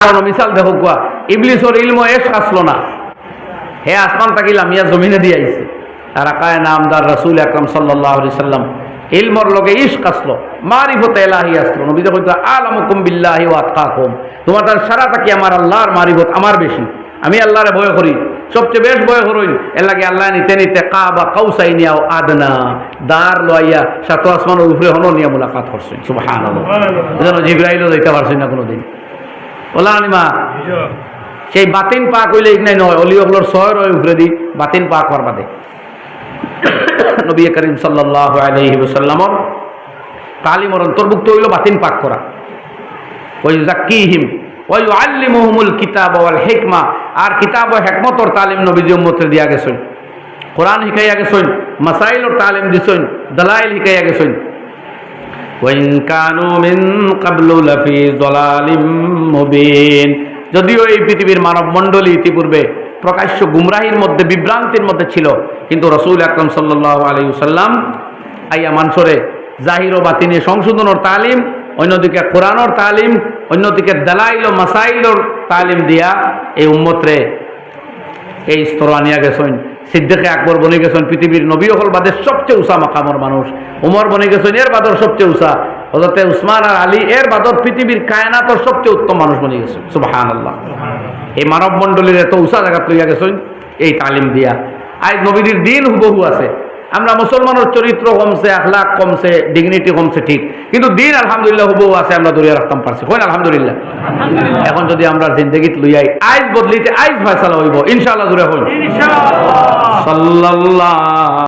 কোনো মিসাল দেখো কুয়া ইবলিসর ইলম এস আসলো না। হে আসমান জমিনে দিয়ে আইছে তারা কায় নামদার রসুল আকরম সাল্লাহ সাল্লাম ইলমর লগে ইশক আসলো মারিফত এলাহি আসলো নবী যখন আলামুকুম বিল্লাহি তোমার তার সারা আমার আল্লাহর মারিফত আমার বেশি। আমি আল্লাহরে ভয় করি। সবচেয়ে বেশ ভয় করইন এর লাগে আল্লাহ নিতে নিতে কাবা কাউসাই নিয়াও আদনা। দার লইয়া সাত আসমানের উপরে হনো নিয়া মুলাকাত করছেন সুবহানাল্লাহ। যেন জিব্রাইলও যাইতে পারছেন না কোনোদিন। ওলা সেই বাতিন পা কইলে ইগনাই নয় অলি ওগুলোর শহর ওই উপরে দি বাতিন পা কর বাদে। নবী করিম সাল্লাল্লাহু আলাইহি ওয়াসাল্লামর তালিমর অন্তর্ভুক্ত হইল বাতিন পাক করা ওই জাক্কিহিম ওই আল্লিমুহুমুল কিতাব ওয়াল হিকমা আর কিতাব ও হেকমতর তালিম নবীজি উম্মতের দিয়া গেছেন। কোরআন শিখাইয়া গেছেন মাসাইলর তালিম দিছেন দলাইল শিখাইয়া গেছেন। যদিও এই পৃথিবীর মানব মন্ডলী ইতিপূর্বে প্রকাশ্য গুমরাহির মধ্যে, বিভ্রান্তির মধ্যে ছিল, কিন্তু রসুল আকরম সাল্লাহ আলী সাল্লাম আইয়া মানসরে জাহির ও বাতিনে সংশোধনের তালিম, অন্যদিকে কোরআনর তালিম, অন্যদিকে দালাইল ও মাসাইলর তালিম দিয়া এই উম্মতরে এই স্তর আনিয়া গেছেন। সিদ্দিকে আকবর বনে গেছেন, পৃথিবীর নবী হল বাদের সবচেয়ে উষা মাকামর মানুষ। উমর বনে গেছেন, এর বাদর সবচেয়ে উষা হজরতে উসমান আর আলী, এর বাদর পৃথিবীর কায়নাতর সবচেয়ে উত্তম মানুষ বনে গেছেন। সুবাহান আল্লাহ এই মানব মণ্ডলীর এত উষা জায়গা তৈরি গেছেন এই তালিম দিয়া। আজ নবীদের দিন হুবহু আছে। আমরা মুসলমানের চরিত্র কমছে আখলাক কমছে ডিগনিটি কমছে ঠিক। কিন্তু দিন আলহামদুলিল্লাহ হুবহু আছে আমরা দরিয়া রাখতাম পারছি। হয় আলহামদুলিল্লাহ। এখন যদি আমরা জিন্দগিত লইয়াই আইজ বদলিতে আইজ ফয়সালা হইব ইনশাআল্লাহ জুড়ে হইব। সাল্লাল্লাহ।